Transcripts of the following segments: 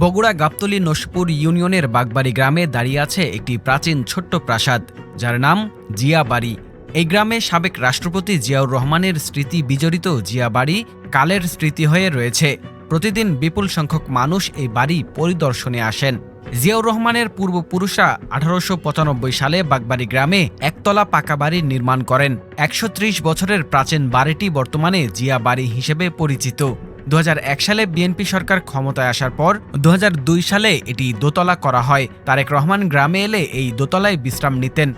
বগুড়া গাবতলী নসপুর ইউনিয়নের বাগবাড়ি গ্রামে দাঁড়িয়ে আছে একটি প্রাচীন ছোট্ট প্রাসাদ, যার নাম জিয়া বাড়ি এই গ্রামে সাবেক রাষ্ট্রপতি জিয়াউর রহমানের স্মৃতি বিজড়িত জিয়া বাড়ি কালের স্মৃতি হয়ে রয়েছে। প্রতিদিন বিপুল সংখ্যক মানুষ এই বাড়ি পরিদর্শনে আসেন। জিয়াউর রহমানের পূর্বপুরুষরা আঠারোশো পঁচানব্বই সালে বাগবাড়ি গ্রামে একতলা পাকা বাড়ি নির্মাণ করেন। একশো ত্রিশ বছরের প্রাচীন বাড়িটি বর্তমানে জিয়া বাড়ি হিসেবে পরিচিত। দু হাজার এক সালে বিএনপি সরকার ক্ষমতায় আসার পর দুহাজার দুই সালে এটি দোতলা করা হয়। তারেক রহমান গ্রামে এলে এই দোতলায় বিশ্রাম নিতেন।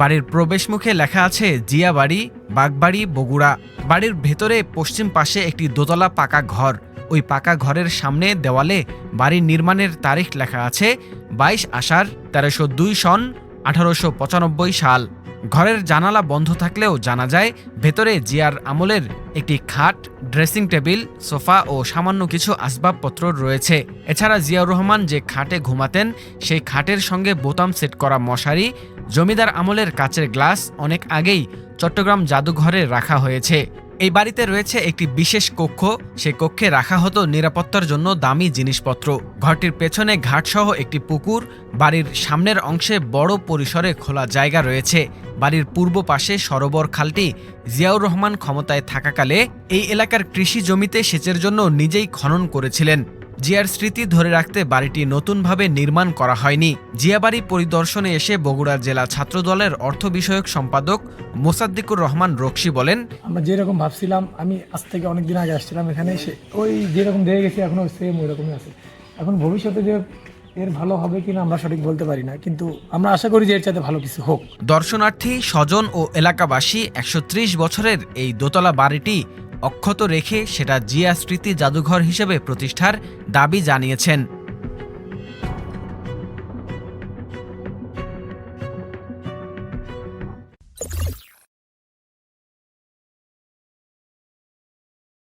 বাড়ির প্রবেশমুখে লেখা আছে জিয়া বাড়ি বাগবাড়ি, বগুড়া। বাড়ির ভেতরে পশ্চিম পাশে একটি দোতলা পাকা ঘর। ওই পাকা ঘরের সামনে দেওয়ালে বাড়ির নির্মাণের তারিখ লেখা আছে, বাইশ আষাঢ় তেরোশো দুই সন আঠারোশো পঁচানব্বই সাল। ঘরের জানালা বন্ধ থাকলেও জানা যায়, ভেতরে জিয়ার আমলের একটি খাট, ড্রেসিং টেবিল, সোফা ও সামান্য কিছু আসবাবপত্র রয়েছে। এছাড়া জিয়াউর রহমান যে খাটে ঘুমাতেন, সেই খাটের সঙ্গে বোতাম সেট করা মশারি, জমিদার আমলের কাচের গ্লাস অনেক আগেই চট্টগ্রাম জাদুঘরে রাখা হয়েছে। এই বাড়িতে রয়েছে একটি বিশেষ কক্ষ। সে কক্ষে রাখা হতো নিরাপত্তার জন্য দামি জিনিসপত্র। ঘরটির পেছনে ঘাটসহ একটি পুকুর। বাড়ির সামনের অংশে বড় পরিসরে খোলা জায়গা রয়েছে। বাড়ির পূর্ব পাশে সরোবর খালটি জিয়াউর রহমান ক্ষমতায় থাকাকালে এই এলাকার কৃষি জমিতে সেচের জন্য নিজেই খনন করেছিলেন। জিয়ার স্মৃতি ধরে রাখতে বাড়িটি নতুনভাবে নির্মাণ করা হয়নি। জিয়া বাড়ি পরিদর্শনে এসে বগুড়া জেলা ছাত্রদলের অর্থ বিষয়ক সম্পাদক মোসাদ্দিকুর রহমান রক্সি বলেন আমরা যেরকম ভাবছিলাম আমি আজ থেকে অনেকদিন আগে আসছিলাম এখানে এসে ওই যেরকম দেখে গেছি এখনও সেম ওই রকমই আছে। এখন ভবিষ্যতে যে এর ভালো হবে কিনা আমরা সঠিক বলতে পারি না কিন্তু আমরা আশা করি যে এর চাইতে ভালো কিছু হোক। দর্শনার্থী স্বজন ও এলাকাবাসী একশো ত্রিশ বছরের এই দোতলা বাড়িটি অক্ষত রেখে সেটা জিয়া স্মৃতি জাদুঘর হিসেবে প্রতিষ্ঠার দাবি জানিয়েছেন।